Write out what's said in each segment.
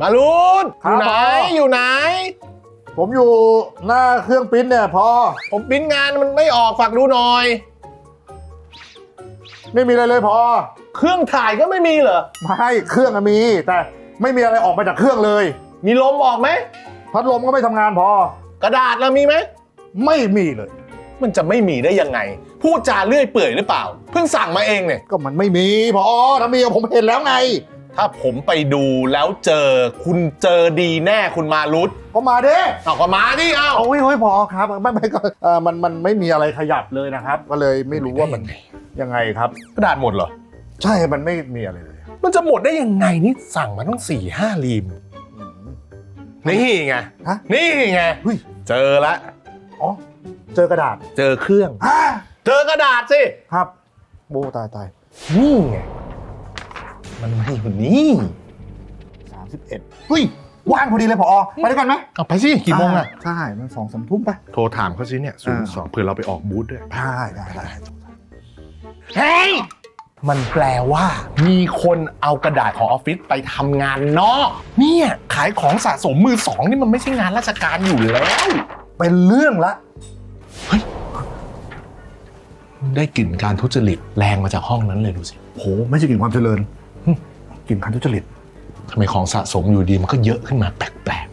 มารุนคอรับยู่ไหนพ่อออยู่ไหน ผมอยู่หน้าเครื่องปริ้นเนี่ยพอ ผมปริ้นงานมันไม่ออกฝากดูหน่อย ไม่มีอะไรเลยพอ เครื่องถ่ายก็ไม่มีเหรอ ไม่เครื่องอะมี แต่ไม่มีอะไรออกมาจากเครื่องเลย มีลมออกไหม พัดลมก็ไม่ทำงานพอ กระดาษเรามีไหม ไม่มีเลย มันจะไม่มีได้ยังไง พูดจาเลื่อยเปื่อยหรือเปล่า เพิ่งสั่งมาเองเนี่ย ก็มันไม่มีพอถ้ามีผมเห็นแล้วไง ถ้าผมไปดูแล้วเจอคุณเจอดีแน่คุณมารุตก็มาเด้เอาก็มาดิเอาโอ้ยโอ้ยพอครับไม่ไม่ก็เออมันมันไม่มีอะไรขยับเลยนะครับ ก็เลยไม่รู้ว่ามันยังไงครับ กระดาษหมดเหรอ ใช่มันไม่มีอะไรเลย มันจะหมดได้ยังไงนี่สั่งมาต้องสี่ห้ารีมอืมนี่ไงฮะนี่ไงเฮ้ย เจอละอ๋อเจอกระดาษเจอเครื่องอ่าเจอกระดาษสิครับโบตายตายนี่ไง มันอยู่นี่สามสิบเอ็ดเฮ้ยว่างพอดีเลยพอไปด้วยกันไหมเอาไปสิกี่โมงอะใช่มันสองสามทุ่มไปโทรถามเขาสิเนี่ยศูนย์สองเผื่อเราไปออกบูธด้วยได้ได้ได้เฮ้ยมันแปลว่า มีคนเอากระดาษของออฟฟิศไปทำงานนอกเนี่ยขายของสะสมมือสองนี่มันไม่ใช่งานราชการอยู่แล้ว เป็นเรื่องละได้กลิ่นการทุจริตแรงมาจากห้องนั้นเลยดูสิโหไม่ใช่กลิ่นความเจริญหึ กลิ่นการทุจริตทำไมของสะสมอยู่ดีมันก็เยอะขึ้นมาแปลก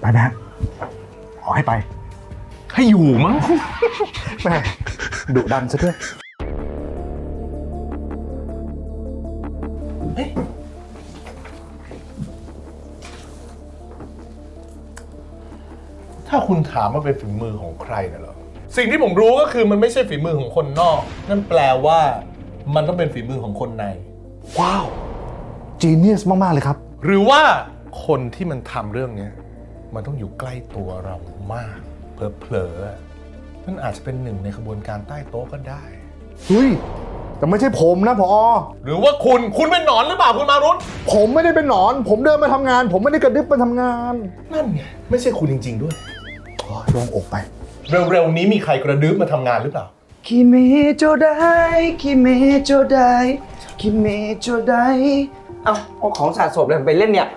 ไปไหมฮะขอให้ไป ๆ ให้อยู่มั้ง แม่ดุดันซะด้วย ถ้าคุณถามว่าเป็นฝีมือของใครน่ะเหรอ สิ่งที่ผมรู้ก็คือมันไม่ใช่ฝีมือของคนนอก นั่นแปลว่า มันต้องเป็นฝีมือของคนใน ว้าวจีเนียสมาก ๆ เลยครับ หรือว่าคนที่มันทำเรื่องเนี้ยมันต้องอยู่ใกล้ตัวเรามาก เผลอๆมันอาจจะเป็นหนึ่งในขบวนการใต้โต๊ะก็ได้ เฮ้ย แต่ไม่ใช่ผมนะพอ หรือว่าคุณคุณเป็นหนอนหรือเปล่าคุณมารุตผมไม่ได้เป็นหนอน ผมเดินมาทำงาน ผมไม่ได้กระดึบมาทำงานนั่นไงไม่ใช่คุณจริง ๆ ด้วย โอ้ยโลงอกไป เร็วๆนี้มีใครกระดึ๊บมาทำงานหรือเปล่า คิเมโจไดคิเมโจไดคิเมโจไดเอาเอาของสะสมอะไรไปเล่นเนี่ย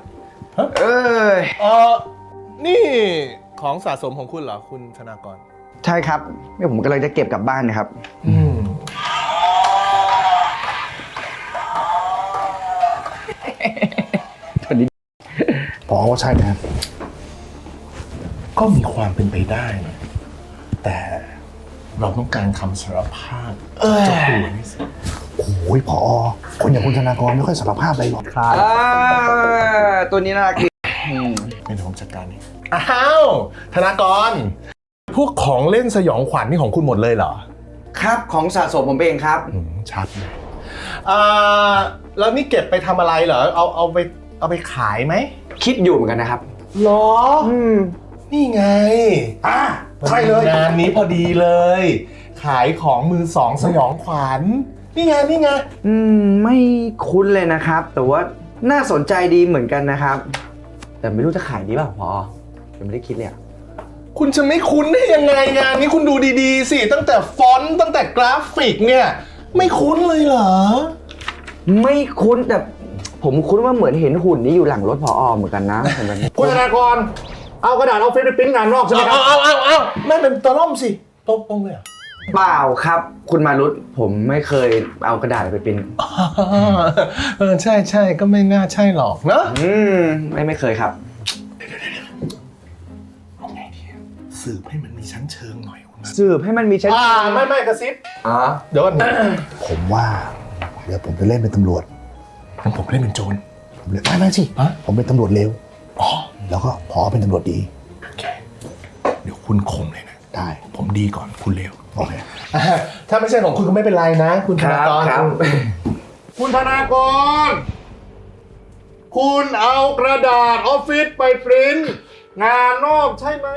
ฮะเอ้ยเออนี่ของสะสมของคุณเหรอคุณธนากร ใช่ครับเนี่ยผมกำลังจะเก็บกลับบ้านนะครับ อืมพอว่าใช่นะครับ ก็มีความเป็นไปได้นะแต่ เราต้องการคำสารภาพเจ้าตัวนี่สิโอ้ยพอคนอย่างคุณธนากรไม่ค่อยสารภาพอะไรหรอกครับอ่าตัวนี้น่ารักดีอืมเป็นผมจัดการเองอ้าว ธนากร พวกของเล่นสยองขวัญนี่ของคุณหมดเลยเหรอ ครับของสะสมผมเองครับอืมชัดเลยอ่าแล้วนี่เก็บไปทำอะไรเหรอ เอาเอาไปเอาไปขายไหม คิดอยู่เหมือนกันนะครับหรออืมนี่ไง อะ ใช่เลย งานนี้พอดีเลย ขายของมือสองสยองขวัญนี่ไงนี่ไงอืมไม่คุ้นเลยนะครับ แต่ว่าน่าสนใจดีเหมือนกันนะครับ แต่ไม่รู้จะขายดีเปล่าพอยังไม่ได้คิดเลยอะคุณจะไม่คุ้นได้ยังไงงานนี้คุณดูดีๆ สิ ตั้งแต่ฟอนต์ตั้งแต่กราฟิกเนี่ย ไม่คุ้นเลยเหรอ ไม่คุ้นแต่ผมคุ้นว่าเหมือนเห็นหุ่นนี้อยู่หลังรถพอเหมือนกันนะเหมือนกันคุณธนากร เอากระดาษออฟฟิศไปปริ้นงานนอกใช่ไหมเอาครับ เอาเอาเอาไม่เป็นตะล่อมสิตรงตรงเลยเหรอเปล่าครับ คุณมารุตผมไม่เคยเอากระดาษไปปริ้นเออใช่ใช่ก็ไม่น่าใช่หรอกเนอะอืมไม่ไม่เคยครับเอาไงดีสืบให้มันมีชั้นเชิงหน่อยคุณนะสืบให้มันมีชั้นอ่าไม่ไม่กระซิบอ๋อเดี๋ยวก่อนผมว่าเดี๋ยวผมจะเล่นเป็นตำรวจงั้นผมเล่นเป็นโจรผมเลยไม่ไม่สิฮะผมเป็นตำรวจเลวอ๋อ แล้วก็พอเป็นตำรวจดี โอเค เดี๋ยวคุณคมเลยนะ ได้ ผมดีก่อนคุณเลวโอเค ถ้าไม่ใช่ของคุณก็ไม่เป็นไรนะ คุณธครันาบกรครับ คุณธนากร คุณเอากระดาษออฟฟิศไปปริ้นงานนอกใช่ไหม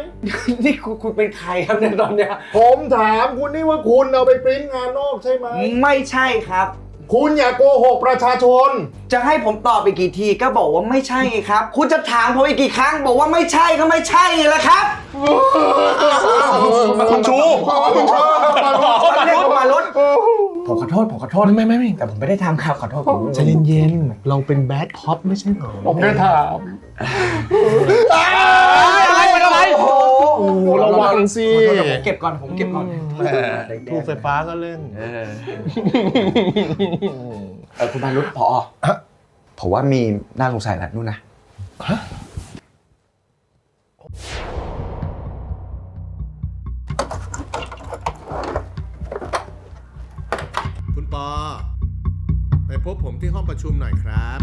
นี่คุณคุณเป็นใครครับเนี่ยตอนเนี้ยผมถามคุณนี่ว่าคุณเอาไปปริ้นงานนอกใช่ไหม ไม่ใช่ครับ คุณอย่าโกหกประชาชน จะให้ผมตอบอีกกี่ทีก็บอกว่าไม่ใช่ไงครับ คุณจะถามผมอีกกี่ครั้ง บอกว่าไม่ใช่ก็ไม่ใช่แหละครับคุณชูคุณชูมารุมารุตผมขอโทษผมขอโทษไม่ไม่ไม่แต่ผมไม่ได้ทำครับขอโทษผมใจเย็นๆเราเป็นแบดคอปไม่ใช่เหรอผมได้ถามอะไรเป็นอะไร โอ้โหโอ้โหระวังสิขอโทษเดี๋ยวผมเก็บก่อนผมเก็บก่อนแหมทูบไฟฟ้าก็เล่น เออเออคุณมารุตพอฮะผมว่ามีน่าสงสัยแล้วนู่นนะคุณปอ ไปพบผมที่ห้องประชุมหน่อยครับ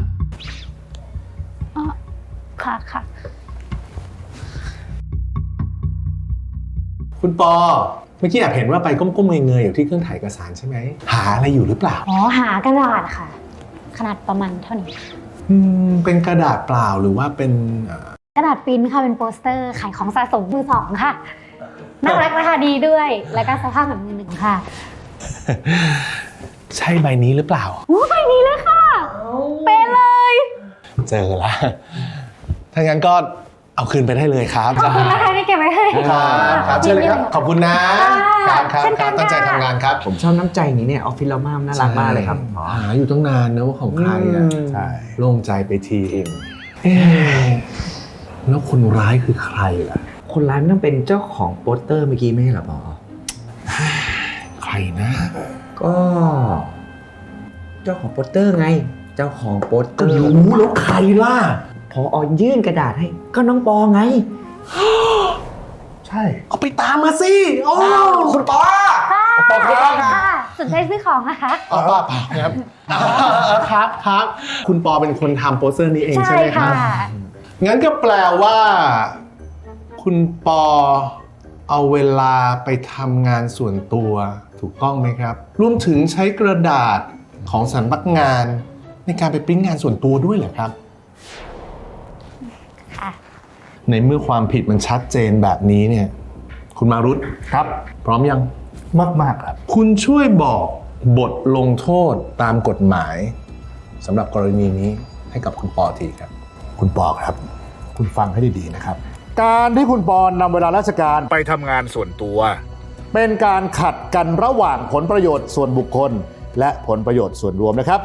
ค่ะค่ะ คุณปอ เมื่อกี้แอบเห็นว่าไปก้มๆเงยๆอยู่ที่เครื่องถ่ายเอกสารใช่ไหม หาอะไรอยู่หรือเปล่า อ๋อ หากระดาษค่ะ ขนาดประมาณเท่านี้ อืม เป็นกระดาษเปล่าหรือว่าเป็นเอ่อกระดาษปริ้นท์ค่ะเป็นโปสเตอร์ขายของสะสมมือสองค่ะ น่ารักราคาดีด้วย แล้วก็สภาพแบบมือหนึ่งค่ะ ใช่ใบนี้หรือเปล่า อู้ใบนี้เลยค่ะ เป็นเลย เจอละถ้างั้นก็ เอาคืนไปได้เลยครับ ขอบคุณนะคะที่เก็บไว้ให้ครับครับเชิญเลยครับ ขอบคุณนะคค่ะรับครับเช่นคกัรันบตั้งใจค่ะ ทำงานครับผมชอบน้ำใจนี้เนี่ยออฟฟิศเรามากน่ารักมากเลยครับพอหาอยู่ตั้งนานนะว่าของใครอะอืม ใช่ โล่งใจไปทีเองเอ๊ะแล้วคนร้ายคือใครล่ะ คนร้ายต้องเป็นเจ้าของโปสเตอร์เมื่อกี้ไม่ใช่เหรอพอใครนะก็ เจ้าของโปสเตอร์ไง เจ้าของโปสเตก็อร์รู้แล้วใครล่ะ พออยื่นกระดาษให้ ก็น้องปอไง ใช่ เอาไปตามมาสิโอ้คุณปอปอครับค่ะสนใจซื้อของนะคะอ๋อป้าป้าครับครับครับคุณปอเป็นคนทำโปสเตอร์นี้เองใช่ใช่ไหมคค่ะรับงั้นก็แปลว่า คุณปอเอาเวลาไปทำงานส่วนตัวถูกต้องไหมครับ รวมถึงใช้กระดาษของสำนักงาน ในการไปปริ้นงานส่วนตัวด้วยเหรอครับค่ะ ในเมื่อความผิดมันชัดเจนแบบนี้เนี่ย คุณมารุตครับ พร้อมยัง มากมากๆครับ คุณช่วยบอกบทลงโทษตามกฎหมายสำหรับกรณีนี้ให้กับคุณปอทีครับ คุณปอครับ คุณฟังให้ดีๆนะครับ การที่คุณปอนนำเวลาราชการไปทำงานส่วนตัว เป็นการขัดกันระหว่างผลประโยชน์ส่วนบุคคล และผลประโยชน์ส่วนรวมนะครับ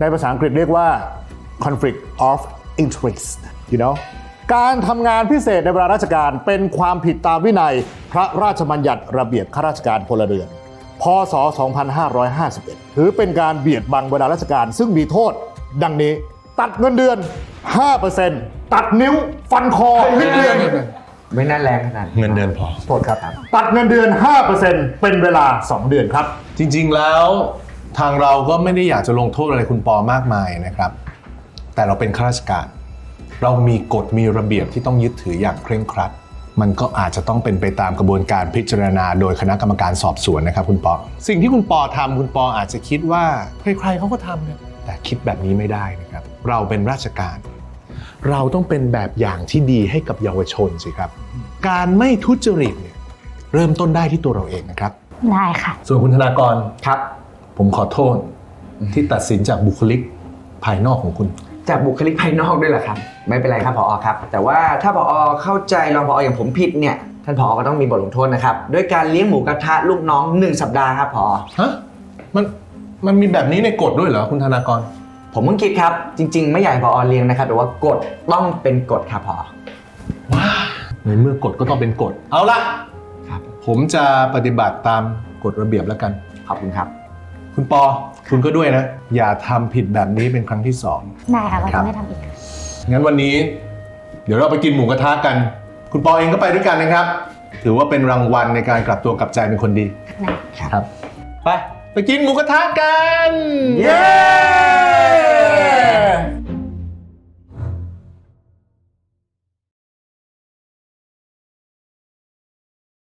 ในภาษาอังกฤษเรียกว่า conflict of interest you know การทำงานพิเศษในเวลาราชการเป็นความผิดตามวินัย พระราชบัญญัติระเบียบข้าราชการพลเรือน พศ 2551 ถือเป็นการเบียดบังเวลาราชการซึ่งมีโทษ ดังนี้ ตัดเงินเดือน 5%ตัดนิ้วฟันคอลิ้นเดือนไม่น่าแรงขนาดเงินเดือนพอโทษครับ ตัดเงินเดือน 5%เป็นเวลา 2 เดือนครับ จริงๆแล้วทางเราก็ไม่ได้อยากจะลงโทษอะไรคุณปอมากมายนะครับ แต่เราเป็นข้าราชการ เรามีกฎมีระเบียบที่ต้องยึดถืออย่างเคร่งครัด มันก็อาจจะต้องเป็นไปตามกระบวนการพิจารณา โดยคณะกรรมการสอบสวนนะครับคุณปอ สิ่งที่คุณปอทำคุณปออาจจะคิดว่าใครๆเขาก็ทำเนี่ยแต่คิดแบบนี้ไม่ได้นะครับ เราเป็นราชการ เราต้องเป็นแบบอย่างที่ดีให้กับเยาวชนสิครับ การไม่ทุจริตเนี่ยเริ่มต้นได้ที่ตัวเราเองนะครับ ได้ค่ะ ส่วนคุณธนากรครับ ผมขอโทษที่ตัดสินจากบุคลิกภายนอกของคุณ จากบุคลิกภายนอกด้วยเหรอครับ ไม่เป็นไรครับพอครับ แต่ว่าถ้าพอเข้าใจรองพออย่างผมผิดเนี่ยท่านพอก็ต้องมีบทลงโทษนะครับด้วยการเลี้ยงหมูกระทะลูกน้อง1สัปดาห์ครับพอฮะมันมันมีแบบนี้ในกฎด้วยเหรอคุณธนากร ผมเพิ่งคิดครับ จริง ๆ ไม่อยากให้พอเลี้ยงนะครับแต่ว่ากฎต้องเป็นกฎครับพอว้าในเมื่อกฎก็ต้องเป็นกฎเอาละครับ ผมจะปฏิบัติตามกฎระเบียบแล้วกัน ขอบคุณครับ คุณปอ คุณก็ด้วยนะ อย่าทำผิดแบบนี้เป็นครั้งที่สอง ได้ค่ะเราครัจะบไม่ทำอีกงั้นวันนี้ เดี๋ยวเราไปกินหมูกระทะกัน คุณปอเองก็ไปด้วยกันนะครับ ถือว่าเป็นรางวัลในการกลับตัวกลับใจเป็นคนดีได้ครับ ไป ไปกินหมูกระทะกัน เย้